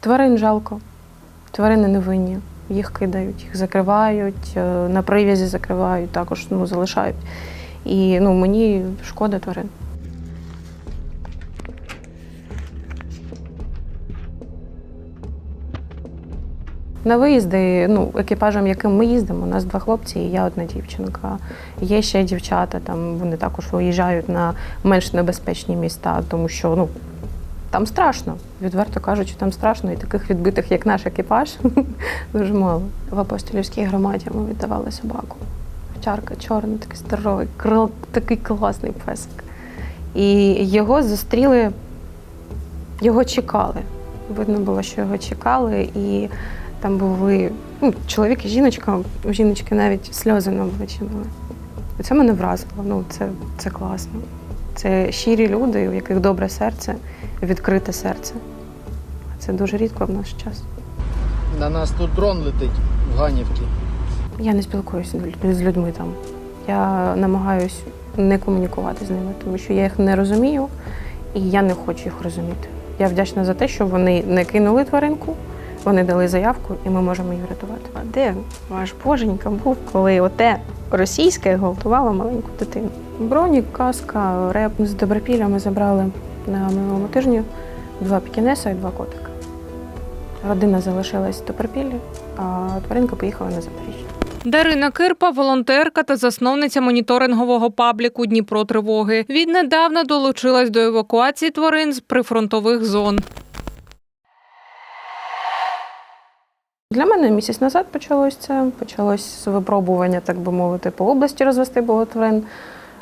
Тварин жалко. Тварини невинні. Їх кидають, їх закривають, е, на прив'язі закривають, також ну, залишають. І ну, мені шкода тварин. На виїзди, ну, екіпажем, яким ми їздимо, у нас два хлопці і я одна дівчинка. Є ще дівчата, там вони також виїжджають на менш небезпечні міста, тому що ну, там страшно. Відверто кажучи, там страшно, і таких відбитих, як наш екіпаж, дуже мало. В апостолівській громаді ми віддавали собаку. Овчарка чорний, такий здоровий, крил, такий класний песик. І його зустріли, його чекали. Видно було, що його чекали, і там були ну, чоловік і жіночка, у жіночки навіть сльози на обличчі були. Це мене вразило. Ну, це, це класно. Це щирі люди, у яких добре серце, відкрите серце. Це дуже рідко в наш час. На нас тут дрон летить в Ганівці. Я не спілкуюся з людьми там. Я намагаюсь не комунікувати з ними, тому що я їх не розумію і я не хочу їх розуміти. Я вдячна за те, що вони не кинули тваринку, вони дали заявку і ми можемо її врятувати. А де ваш боженька був, коли оте російське гвалтувало маленьку дитину? Бронік, каска, реп з добропілля ми забрали на минулому тижні два пікінеса і два котика. Родина залишилась в Добропіллі, а тваринка поїхала на Запоріжжя. Дарина Кирпа, волонтерка та засновниця моніторингового пабліку Дніпро тривоги. Віднедавна долучилась до евакуації тварин з прифронтових зон. Для мене місяць назад почалось це. Почалось з випробування, так би мовити, по області розвести було.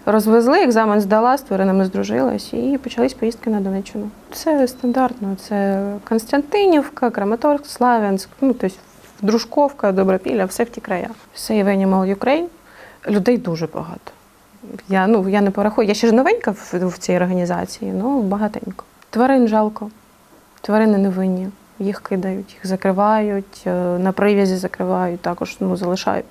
Розвезли, екзамен здала, з тваринами здружилась і почались поїздки на Донеччину. Це стандартно. Це Константинівка, Краматорськ, Славянськ, ну тобто Дружковка, Добропілля, все в ті края. Save Animal Ukraine. Людей дуже багато. Я, ну, я не порахую. Я ще ж новенька в, в цій організації, ну багатенько. Тварин жалко. Тварини невинні. Їх кидають, їх закривають, е, на прив'язі закривають, також ну, залишають.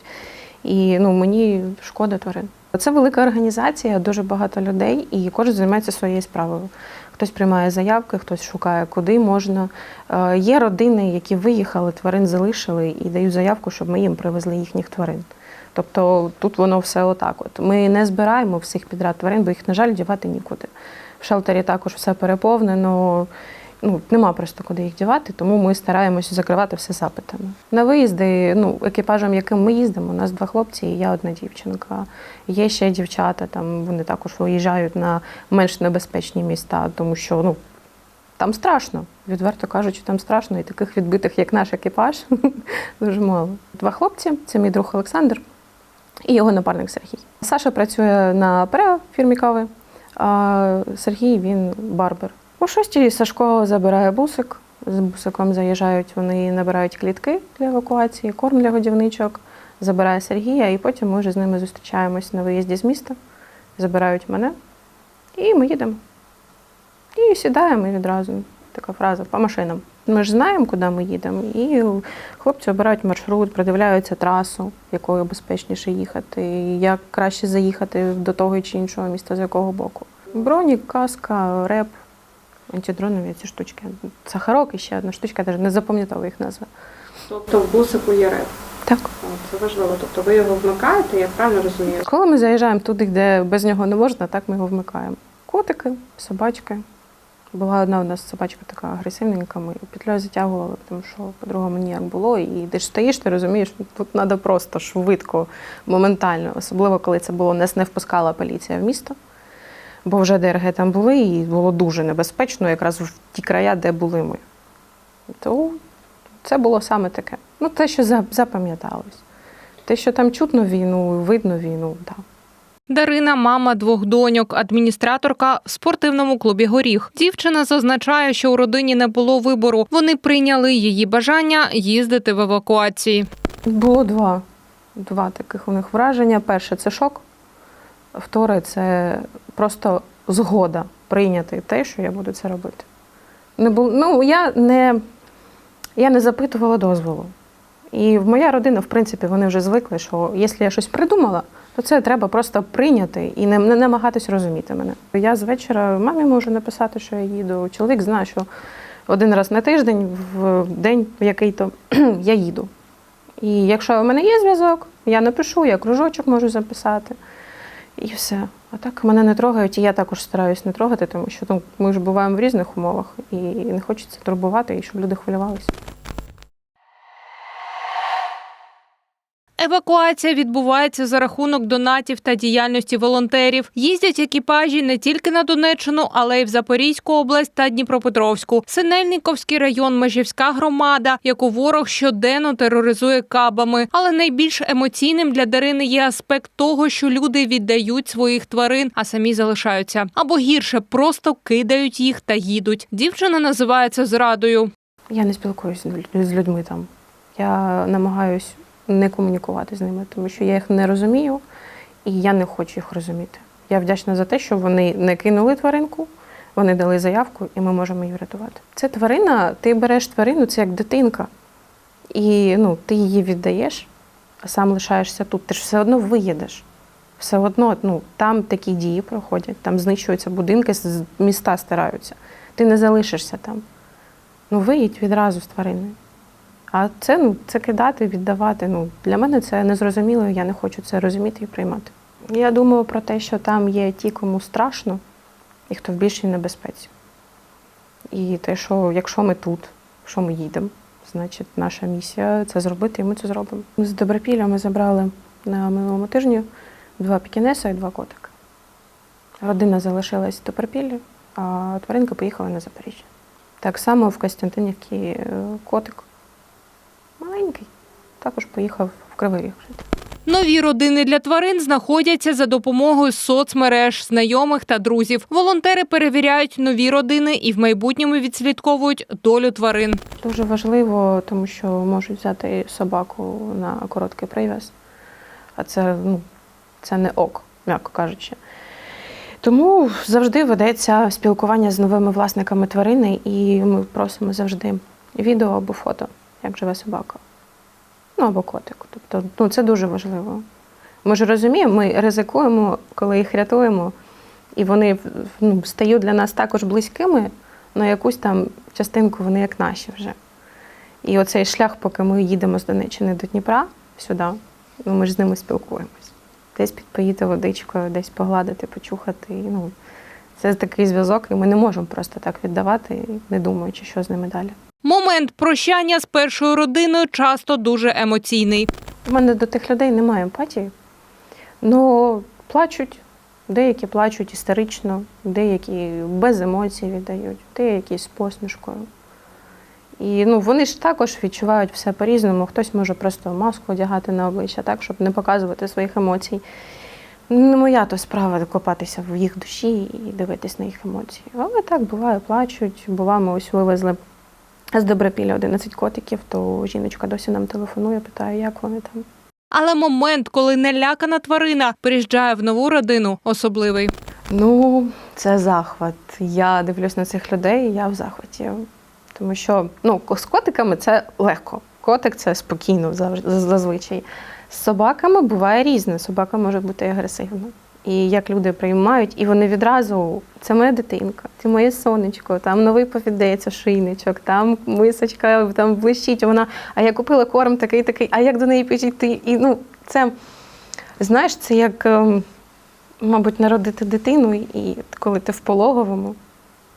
І ну, мені шкода тварин. Це велика організація, дуже багато людей, і кожен займається своєю справою. Хтось приймає заявки, хтось шукає, куди можна. Е, Є родини, які виїхали, тварин залишили і дають заявку, щоб ми їм привезли їхніх тварин. Тобто тут воно все отак. От. Ми не збираємо всіх підряд тварин, бо їх, на жаль, дівати нікуди. В шелтері також все переповнено. Ну, нема просто куди їх дівати, тому ми стараємося закривати все запитами. На виїзди, ну, екіпажем, яким ми їздимо, у нас два хлопці і я одна дівчинка. Є ще дівчата, там вони також виїжджають на менш небезпечні міста, тому що ну, там страшно. Відверто кажучи, там страшно, і таких відбитих, як наш екіпаж, дуже мало. Два хлопці це мій друг Олександр і його напарник Сергій. Саша працює на ПРЕО фірмі кави, а Сергій він барбер. У шостій Сашко забирає бусик. З бусиком заїжджають, вони набирають клітки для евакуації, корм для годівничок, забирає Сергія, і потім ми вже з ними зустрічаємось на виїзді з міста, забирають мене, і ми їдемо. І сідаємо і відразу. Така фраза по машинам. Ми ж знаємо, куди ми їдемо, і хлопці обирають маршрут, придивляються трасу, якою безпечніше їхати, як краще заїхати до того чи іншого міста, з якого боку. Бронік, каска, реп, антидронові ці штучки. Сахарок і ще одна штучка, я навіть не запам'ятала їх назви. Тобто в бусику є реп. Так. Це важливо. Тобто ви його вмикаєте, я правильно розумію? Коли ми заїжджаємо туди, де без нього не можна, так ми його вмикаємо. Котики, собачки. Була одна у нас собачка така агресивненька, ми петлею затягували, тому що по-другому ніяк було. І ти ж стоїш, ти розумієш, тут треба просто швидко, моментально, особливо коли це було нас не впускала поліція в місто. Бо вже ДРГ там були, і було дуже небезпечно, якраз в ті края, де були ми. То це було саме таке. Ну, те, що запам'яталось. Те, що там чутно війну, видно війну, так. Дарина мама двох доньок, адміністраторка в спортивному клубі Горіх. Дівчина зазначає, що у родині не було вибору. Вони прийняли її бажання їздити в евакуації. Було два. Два таких у них враження. Перше це шок. Вторе це просто згода прийняти те, що я буду це робити. Не бу... ну, я, не... я не запитувала дозволу. І моя родина, в принципі, вони вже звикли, що якщо я щось придумала, то це треба просто прийняти і не, не намагатись розуміти мене. Я з вечора мамі можу написати, що я їду. Чоловік знає, що один раз на тиждень, в день, в який то я їду. І якщо в мене є зв'язок, я напишу, я кружочок можу записати. І все. А так мене не трогають, і я також стараюсь не трогати, тому що там ми ж буваємо в різних умовах, і не хочеться турбувати, і щоб люди хвилювалися. Евакуація відбувається за рахунок донатів та діяльності волонтерів. Їздять екіпажі не тільки на Донеччину, але й в Запорізьку область та Дніпропетровську. Синельниковський район, Межівська громада, яку ворог щоденно тероризує кабами. Але найбільш емоційним для Дарини є аспект того, що люди віддають своїх тварин, а самі залишаються. Або гірше, просто кидають їх та їдуть. Дівчина називає це зрадою. Я не спілкуюся з людьми там. Я намагаюсь не комунікувати з ними, тому що я їх не розумію і я не хочу їх розуміти. Я вдячна за те, що вони не кинули тваринку, вони дали заявку, і ми можемо її врятувати. Це тварина, ти береш тварину, це як дитинка. І ну, ти її віддаєш, а сам лишаєшся тут. Ти ж все одно виїдеш. Все одно ну, там такі дії проходять, там знищуються будинки, з міста стараються. Ти не залишишся там. Ну, виїдь відразу з твариною. А це, ну, це кидати, віддавати. Ну, для мене це незрозуміло, я не хочу це розуміти і приймати. Я думаю про те, що там є ті, кому страшно, і хто в більшій небезпеці. І те, що якщо ми тут, що ми їдемо, значить наша місія це зробити, і ми це зробимо. З Добропілля ми забрали на минулому тижні два пікінеса і два котика. Родина залишилась в Добропіллі, а тваринка поїхала на Запоріжжя. Так само в Костянтинівці е, котик маленький, також поїхав в Кривий Ріг жити. Нові родини для тварин знаходяться за допомогою соцмереж, знайомих та друзів. Волонтери перевіряють нові родини і в майбутньому відслідковують долю тварин. Дуже важливо, тому що можуть взяти собаку на короткий прив'яз, а це, ну, це не ок, м'яко кажучи. Тому завжди ведеться спілкування з новими власниками тварини, і ми просимо завжди відео або фото, як живе собака. Ну або котик. Тобто, ну, це дуже важливо. Ми ж розуміємо, ми ризикуємо, коли їх рятуємо, і вони ну, стають для нас також близькими, на якусь там частинку вони як наші вже. І оцей шлях, поки ми їдемо з Донеччини до Дніпра сюди, ну, ми ж з ними спілкуємось. Десь підпоїти водичкою, десь погладити, почухати. І, ну, це такий зв'язок, і ми не можемо просто так віддавати, не думаючи, що з ними далі. Момент прощання з першою родиною часто дуже емоційний. У мене до тих людей немає емпатії. Ну, плачуть, деякі плачуть істерично, деякі без емоцій віддають, деякі з посмішкою. І ну, вони ж також відчувають все по-різному. Хтось може просто маску одягати на обличчя, так, щоб не показувати своїх емоцій. Не моя то справа копатися в їх душі і дивитись на їх емоції. Але так буває, плачуть. Бува, ми ось вивезли з Добропілля 11 котиків, то жіночка досі нам телефонує, питає, як вони там. Але момент, коли нелякана тварина приїжджає в нову родину, особливий. Ну, це захват. Я дивлюсь на цих людей, і я в захваті. Тому що ну, з котиками це легко. Котик це спокійно зазвичай. З собаками буває різне. Собака може бути агресивна. І як люди приймають, і вони відразу це моя дитинка, це моє сонечко, там новий повідеться шийничок, там мисочка, там блищить вона. А я купила корм такий, такий, а як до неї підійти? І ну, це знаєш, це як. ем, мабуть, народити дитину, і коли ти в пологовому,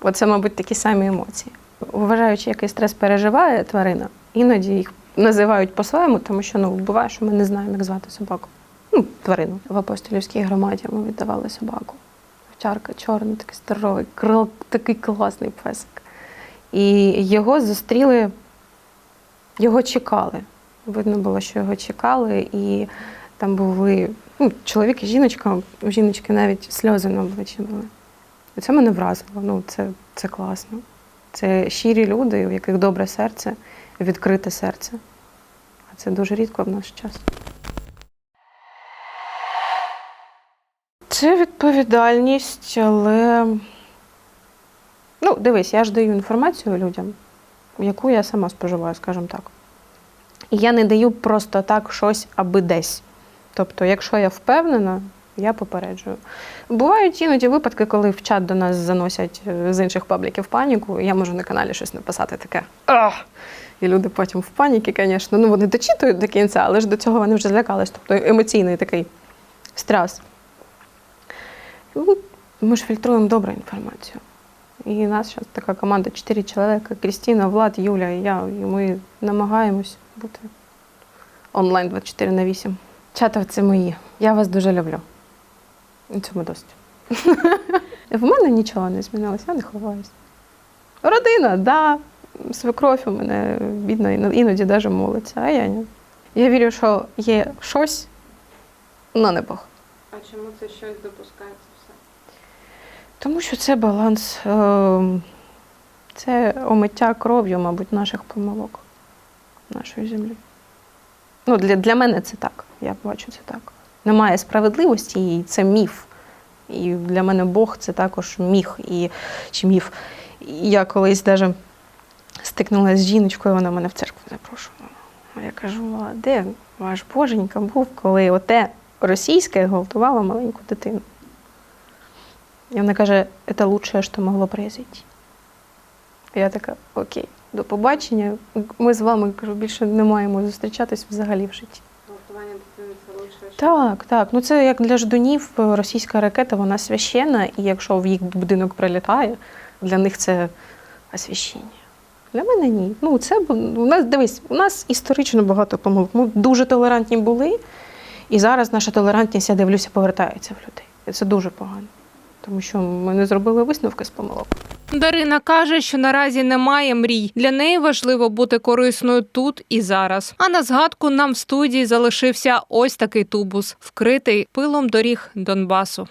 оце, мабуть, такі самі емоції. Вважаючи, який стрес переживає тварина, іноді їх називають по-своєму, тому що ну, буває, що ми не знаємо, як звати собаку. Ну, тварину. В апостолівській громаді ми віддавали собаку. Овчарка чорний, такий здоровий, крил, такий класний песик. І його зустріли, його чекали. Видно було, що його чекали, і там були ну, чоловік і жіночка, у жіночки навіть сльози на обличчі були. І це мене вразило. Ну, це, це класно. Це щирі люди, у яких добре серце, відкрите серце. А це дуже рідко в наш час. Це відповідальність, але ну, дивись, я ж даю інформацію людям, яку я сама споживаю, скажімо так. І я не даю просто так щось аби десь. Тобто, якщо я впевнена, Я попереджую. Бувають іноді випадки, коли в чат до нас заносять е, з інших пабліків паніку. і Я можу на каналі щось написати таке. Ах! І люди потім в паніки, звісно. Ну, вони дочитують до кінця, але ж до цього вони вже злякались. Тобто емоційний такий стрес. Ну, Ми ж фільтруємо добру інформацію. І у нас зараз така команда чотири чоловіка: Крістіна, Влад, Юля і я. І ми намагаємось бути онлайн 24 на 8. Чатов це мої. Я вас дуже люблю. І Цьому досить. В мене нічого не змінилося, я не ховаюся. Родина, да. Свекровь у мене бідно, іноді навіть молиться, а я ні. Я вірю, що є щось, але не Бог. А чому це щось допускається? Тому що це баланс, е, це омиття кров'ю, мабуть, наших помилок нашої землі. Ну, для, для мене це так. Я бачу це так. Немає справедливості, і це міф. І для мене Бог це також міф. І, чи міф. І я колись навіть стикнулася з жіночкою, вона мене в церкву запрошувала. Я кажу, де ваш боженька був, коли оте російське гвалтувало маленьку дитину? І вона каже, це лучше, що могло произойти. Я така, окей, до побачення. Ми з вами кажу, більше не маємо зустрічатись взагалі в житті. Гвалтування дитини це лучше. Так, так. Ну це як для ждунів е, російська ракета, вона священна, і якщо в їх будинок прилітає, для них це освящення. Для мене ні. Ну, це у нас дивись, у нас історично багато помилок. Ми дуже толерантні були, і зараз наша толерантність, я дивлюся, повертається в людей. Це дуже погано. Тому що ми не зробили висновки з помилок. Дарина каже, що наразі немає мрій. Для неї важливо бути корисною тут і зараз. А на згадку нам в студії залишився ось такий тубус, вкритий пилом доріг Донбасу.